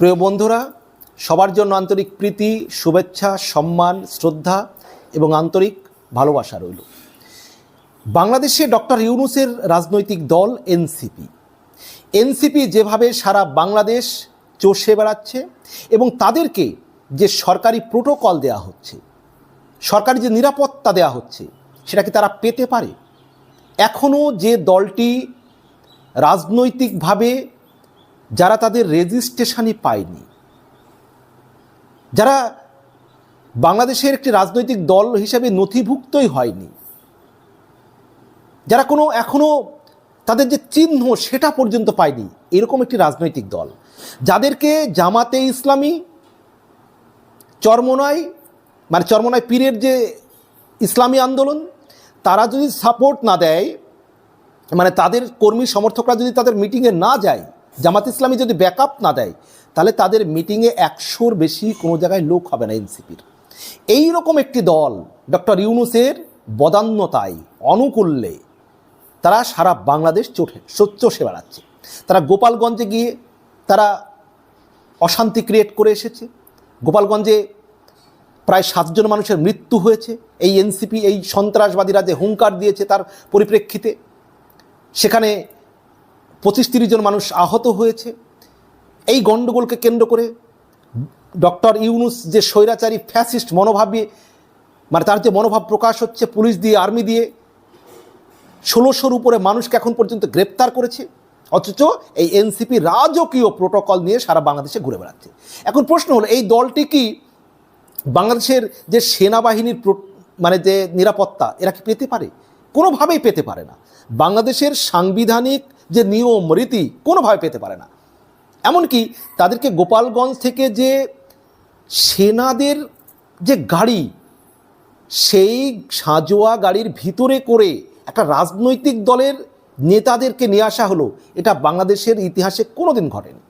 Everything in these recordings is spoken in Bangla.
প্রিয় বন্ধুরা, সবার জন্য আন্তরিক প্রীতি, শুভেচ্ছা, সম্মান, শ্রদ্ধা এবং আন্তরিক ভালোবাসা রইল। বাংলাদেশে ডক্টর ইউনুসের রাজনৈতিক দল এনসিপি। এনসিপি যেভাবে সারা বাংলাদেশ চষে বেড়াচ্ছে এবং তাদেরকে যে সরকারি প্রোটোকল দেওয়া হচ্ছে, সরকারি যে নিরাপত্তা দেওয়া হচ্ছে, সেটা কি তারা পেতে পারে? এখনও যে দলটি রাজনৈতিকভাবে যারা তাদের রেজিস্ট্রেশনই পায়নি। যারা বাংলাদেশের একটি রাজনৈতিক দল হিসেবে নথিভুক্তই হয়নি। যারা কোনো এখনও তাদের যে চিহ্ন সেটা পর্যন্ত পায়নি, এরকম একটি রাজনৈতিক দল। যাদেরকে জামাতে ইসলামী চরমনায় মানে চরমনায় পীরের যে ইসলামী আন্দোলন, তারা যদি সাপোর্ট না দেয় মানে তাদের কর্মী সমর্থকরা যদি তাদের মিটিংয়ে না যায় জামাত ইসলামী যদি ব্যাকআপ না দেয়, তাহলে তাদের মিটিংয়ে একশোর বেশি কোনো জায়গায় লোক হবে না এনসিপির। এই রকম একটি দল, ডক্টর ইউনুসের বদান্যতায় অনুকূল্যে তারা সারা বাংলাদেশ চোখে চষে বেড়াচ্ছে তারা গোপালগঞ্জে গিয়ে তারা অশান্তি ক্রিয়েট করে এসেছে। গোপালগঞ্জে প্রায় সাতজন মানুষের মৃত্যু হয়েছে। এই এনসিপি, এই সন্ত্রাসবাদীরা যে হুঙ্কার দিয়েছে তার পরিপ্রেক্ষিতে, সেখানে পঁচিশ তিরিশ জন মানুষ আহত হয়েছে। এই গণ্ডগোলকে কেন্দ্র করে ডক্টর ইউনুস যে স্বৈরাচারী ফ্যাসিস্ট মনোভাবে মানে তার যে মনোভাব প্রকাশ হচ্ছে পুলিশ দিয়ে, আর্মি দিয়ে, ষোলোশোর উপরে মানুষকে এখন পর্যন্ত গ্রেপ্তার করেছে। অথচ এই এনসিপি রাজকীয় প্রোটোকল নিয়ে সারা বাংলাদেশে ঘুরে বেড়াচ্ছে। এখন প্রশ্ন হলো, এই দলটি কি বাংলাদেশের যে সেনাবাহিনীর মানে যে নিরাপত্তা, এরা কি পেতে পারে? কোনোভাবেই পেতে পারে না। বাংলাদেশের সাংবিধানিক যে নিয়ম রীতি কোনোভাবে পেতে পারে না। এমনকি তাদেরকে গোপালগঞ্জ থেকে যে সেনাদের যে গাড়ি, সেই সাজোয়া গাড়ির ভিতরে করে একটা রাজনৈতিক দলের নেতাদেরকে নিয়ে আসা হলো, এটা বাংলাদেশের ইতিহাসে কোনোদিন ঘটেনি।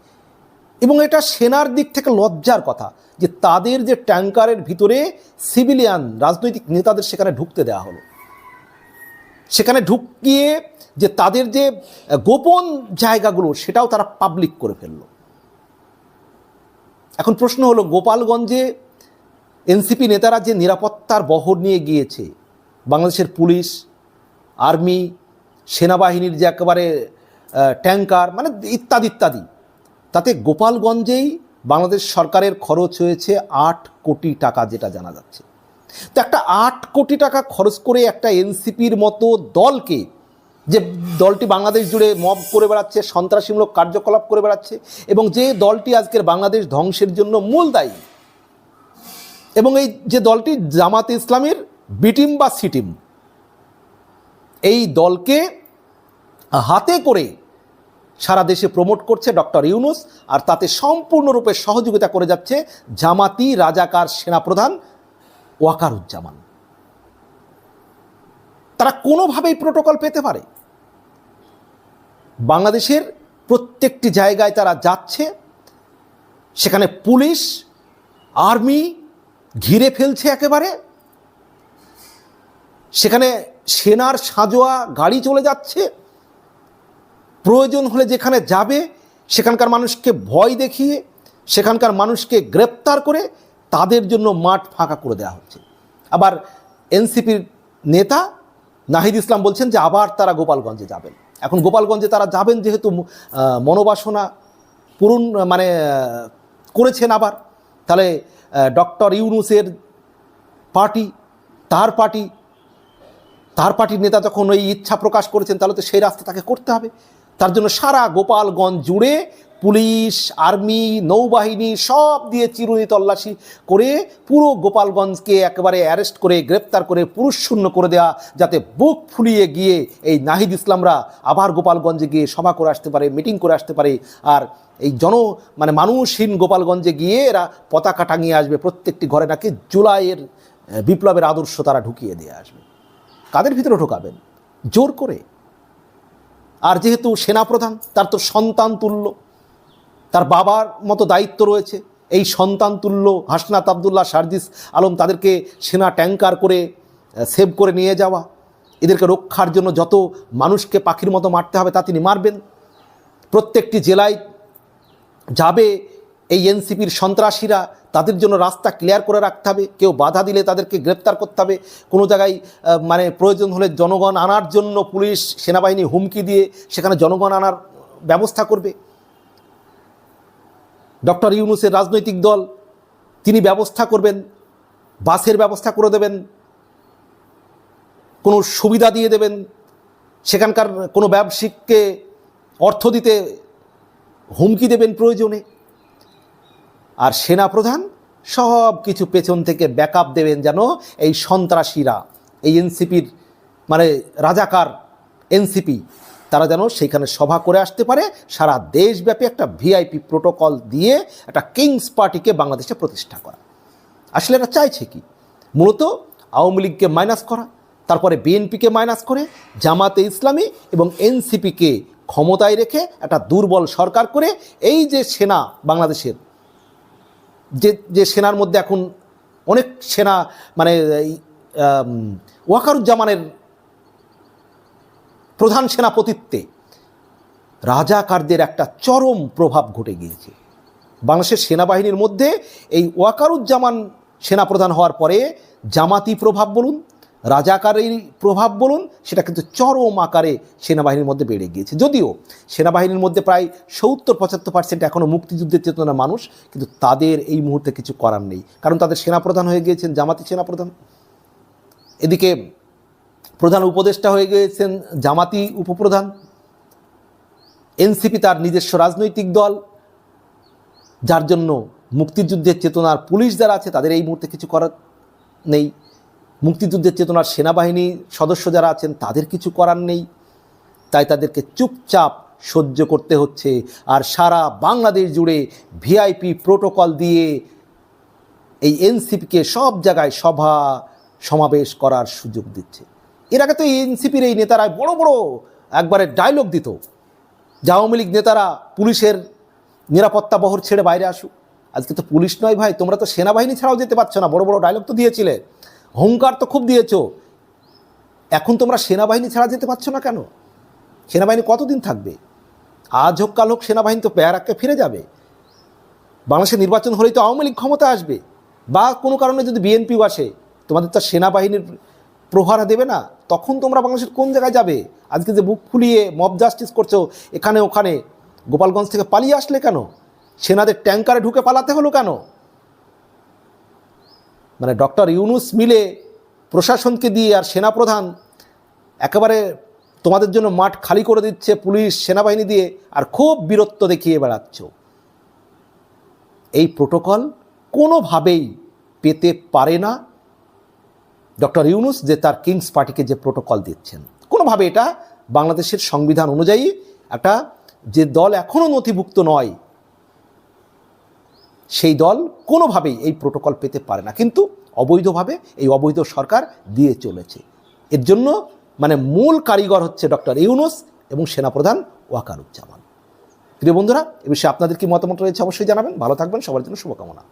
এবং এটা সেনার দিক থেকে লজ্জার কথা যে তাদের যে ট্যাঙ্কারের ভিতরে সিভিলিয়ান রাজনৈতিক নেতাদের সেখানে ঢুকতে দেওয়া হলো। সেখানে ঢুকিয়ে যে তাদের যে গোপন জায়গাগুলো সেটাও তারা পাবলিক করে ফেলল। এখন প্রশ্ন হলো, গোপালগঞ্জে এনসিপি নেতারা যে নিরাপত্তার বহর নিয়ে গিয়েছে, বাংলাদেশের পুলিশ, আর্মি, সেনাবাহিনীর যে একেবারে ট্যাঙ্কার মানে ইত্যাদি ইত্যাদি, তাতে গোপালগঞ্জেই বাংলাদেশ সরকারের খরচ হয়েছে আট কোটি টাকা যেটা জানা যাচ্ছে। তো একটা আট কোটি টাকা খরচ করে একটা এনসিপির মতো দলকে যে দলটি বাংলাদেশ জুড়ে মব করে বেড়াচ্ছে, সন্ত্রাসীমূলক কার্যকলাপ করে বেড়াচ্ছে, এবং যে দলটি আজকের বাংলাদেশ ধ্বংসের জন্য মূল দায়ী, এবং এই যে দলটি জামাতে ইসলামের বিটিম বা সিটিম, এই দলকে হাতে করে সারা দেশে প্রমোট করছে ডক্টর ইউনুস, আর তাতে সম্পূর্ণরূপে সহযোগিতা করে যাচ্ছে জামাতি রাজাকার সেনাপ্রধান ওয়াকারুজ্জামান। তারা কোনোভাবেই প্রোটোকল পেতে পারে। বাংলাদেশের প্রত্যেকটি জায়গায় তারা যাচ্ছে, সেখানে পুলিশ, আর্মি ঘিরে ফেলছে একেবারে। সেখানে সেনার সাজোয়া গাড়ি চলে যাচ্ছে। প্রয়োজন হলে যেখানে যাবে, সেখানকার মানুষকে ভয় দেখিয়ে, সেখানকার মানুষকে গ্রেপ্তার করে তাদের জন্য মাঠ ফাঁকা করে দেওয়া হচ্ছে। আবার এনসিপির নেতা নাহিদ ইসলাম বলছেন যে আবার তারা গোপালগঞ্জে যাবেন। এখন গোপালগঞ্জে তারা যাবেন যেহেতু মনোবাসনা পূরণ মানে করেছেন আবার। তাহলে ডক্টর ইউনুসের পার্টি, তার পার্টি, তার পার্টির নেতা যখন ওই ইচ্ছা প্রকাশ করেছেন, তাহলে তো সেই রাস্তা তাকে করতে হবে। তার জন্য সারা গোপালগঞ্জ জুড়ে পুলিশ, আর্মি, নৌবাহিনী সব দিয়ে চিরুনি তল্লাশি করে পুরো গোপালগঞ্জকে একেবারে অ্যারেস্ট করে, গ্রেপ্তার করে, পুরুষ শূন্য করে দেওয়া যাতে বুক ফুলিয়ে গিয়ে এই নাহিদ ইসলামরা আবার গোপালগঞ্জে গিয়ে সভা করে আসতে পারে, মিটিং করে আসতে পারে। আর এই জন মানে মানুষহীন গোপালগঞ্জে গিয়ে এরা পতাকা টাঙিয়ে আসবে, প্রত্যেকটি ঘরে নাকি জুলাইয়ের বিপ্লবের আদর্শ তারা ঢুকিয়ে দিয়ে আসবে। কাদের ভিতরে ঢোকাবেন? জোর করে। আর যেহেতু সেনাপ্রধান, তার তো সন্তান তুল্য। তার বাবার মতো দায়িত্ব রয়েছে। এই সন্তান তুল্য হাসনাত আবদুল্লাহ সার্জিস আলম তাদেরকে সেনা ট্যাঙ্কার করে সেভ করে নিয়ে যাওয়া। এদেরকে রক্ষার জন্য যত মানুষকে পাখির মতো মারতে হবে তা তিনি মারবেন। প্রত্যেকটি জেলায় যাবে এই এনসিপির সন্ত্রাসীরা, তাদের জন্য রাস্তা ক্লিয়ার করে রাখতে হবে। কেউ বাধা দিলে তাদেরকে গ্রেপ্তার করতে হবে। কোনো জায়গায় মানে প্রয়োজন হলে জনগণ আনার জন্য পুলিশ, সেনাবাহিনী হুমকি দিয়ে সেখানে জনগণ আনার ব্যবস্থা করবে। ডক্টর ইউনুসের রাজনৈতিক দল, তিনি ব্যবস্থা করবেন, বাসের ব্যবস্থা করে দেবেন, কোনো সুবিধা দিয়ে দেবেন, সেখানকার কোনো ব্যবসায়িককে অর্থ দিতে হুমকি দেবেন প্রয়োজনে। আর সেনাপ্রধান সব কিছু পেছন থেকে ব্যাকআপ দেবেন যেন এই সন্ত্রাসীরা, এই এনসিপির মানে রাজাকার এনসিপি তারা যেন সেইখানে সভা করে আসতে পারে। সারা দেশব্যাপী একটা ভিআইপি প্রোটোকল দিয়ে একটা কিংস পার্টিকে বাংলাদেশে প্রতিষ্ঠা করা। আসলে এটা চাইছে কি? মূলত আওয়ামী লীগকে মাইনাস করা, তারপরে বিএনপিকে মাইনাস করে, জামাতে ইসলামী এবং এনসিপিকে ক্ষমতায় রেখে একটা দুর্বল সরকার করে এই যে সেনা বাংলাদেশের, যে যে সেনার মধ্যে এখন অনেক সেনা মানে ওয়াকারুজ্জামানের প্রধান সেনাপতিত্বে রাজাকারদের একটা চরম প্রভাব ঘটে গিয়েছে। বাংলাদেশের সেনাবাহিনীর মধ্যে এই ওয়াকারুজ্জামান সেনাপ্রধান হওয়ার পরে জামাতি প্রভাব বলুন, রাজাকারের প্রভাব বলুন, সেটা কিন্তু চরম আকারে সেনাবাহিনীর মধ্যে বেড়ে গিয়েছে। যদিও সেনাবাহিনীর মধ্যে প্রায় সত্তর পঁচাত্তর পার্সেন্ট এখনও মুক্তিযুদ্ধের চেতনার মানুষ, কিন্তু তাদের এই মুহূর্তে কিছু করার নেই। কারণ তাদের সেনাপ্রধান হয়ে গিয়েছেন জামাতি সেনাপ্রধান। এদিকে প্রধান উপদেষ্টা হয়ে গিয়েছেন, জামাতি উপপ্রধান। এনসিপি তার নিজস্ব রাজনৈতিক দল। যার জন্য মুক্তিযুদ্ধের চেতনার পুলিশ যারা আছে, তাদের এই মুহূর্তে কিছু করার নেই। মুক্তিযুদ্ধের চেতনার সেনাবাহিনী সদস্য যারা আছেন, তাদের কিছু করার নেই। তাই তাদেরকে চুপচাপ সহ্য করতে হচ্ছে আর সারা বাংলাদেশ জুড়ে ভিআইপি প্রোটোকল দিয়ে এই এনসিপিকে সব জায়গায় সভা, সমাবেশ করার সুযোগ দিচ্ছে। এর আগে তো এনসিপির এই নেতারা বড় বড় একবারে ডায়লগ দিত। যে আওয়ামী লীগ নেতারা পুলিশের নিরাপত্তা বহর ছেড়ে বাইরে আসুক। আজকে তো পুলিশ নয় ভাই, তোমরা তো সেনাবাহিনী ছাড়াও যেতে পারছ না। বড় বড় ডায়লগ তো দিয়েছিলে। হুঙ্কার তো খুব দিয়েছ। এখন তোমরা সেনাবাহিনী ছাড়া যেতে পারছ না কেন? সেনাবাহিনী কতদিন থাকবে? আজ হোক, কাল হোক, সেনাবাহিনী তো পেয়ারাককে ফিরে যাবে। বাংলাদেশের নির্বাচন হলেই তো আওয়ামী লীগ ক্ষমতা আসবে। বা কোনো কারণে যদি বিএনপিও আসে, তোমাদের তো সেনাবাহিনীর প্রহারা দেবে না। তখন তোমরা বাংলাদেশের কোন জায়গায় যাবে? আজকে যে বুক ফুলিয়ে মব জাস্টিস করছ, এখানে ওখানে, গোপালগঞ্জ থেকে পালিয়ে আসলে কেন? সেনাদের ট্যাঙ্কারে ঢুকে পালাতে হলো কেন? মানে ডক্টর ইউনুস মিলে প্রশাসনকে দিয়ে আর সেনাপ্রধান একেবারে তোমাদের জন্য মাঠ খালি করে দিচ্ছে পুলিশ, সেনাবাহিনী দিয়ে, আর খুব বীরত্ব দেখিয়ে বেড়াচ্ছ। এই প্রোটোকল কোনোভাবেই পেতে পারে না। ডক্টর ইউনুস যে তার কিংস পার্টিকে যে প্রোটোকল দিচ্ছেন। কোনোভাবে এটা বাংলাদেশের সংবিধান অনুযায়ী একটা যে দল এখনও নথিভুক্ত নয়, সেই দল কোনোভাবেই এই প্রোটোকল পেতে পারে না। কিন্তু অবৈধভাবে এই অবৈধ সরকার দিয়ে চলেছে। এর জন্য মানে মূল কারিগর হচ্ছে ডক্টর ইউনুস এবং সেনাপ্রধান ওয়াকারুজ্জামান। প্রিয় বন্ধুরা, এ বিষয়ে আপনাদের কি মতামত রয়েছে অবশ্যই জানাবেন। ভালো থাকবেন, সবার জন্য শুভকামনা।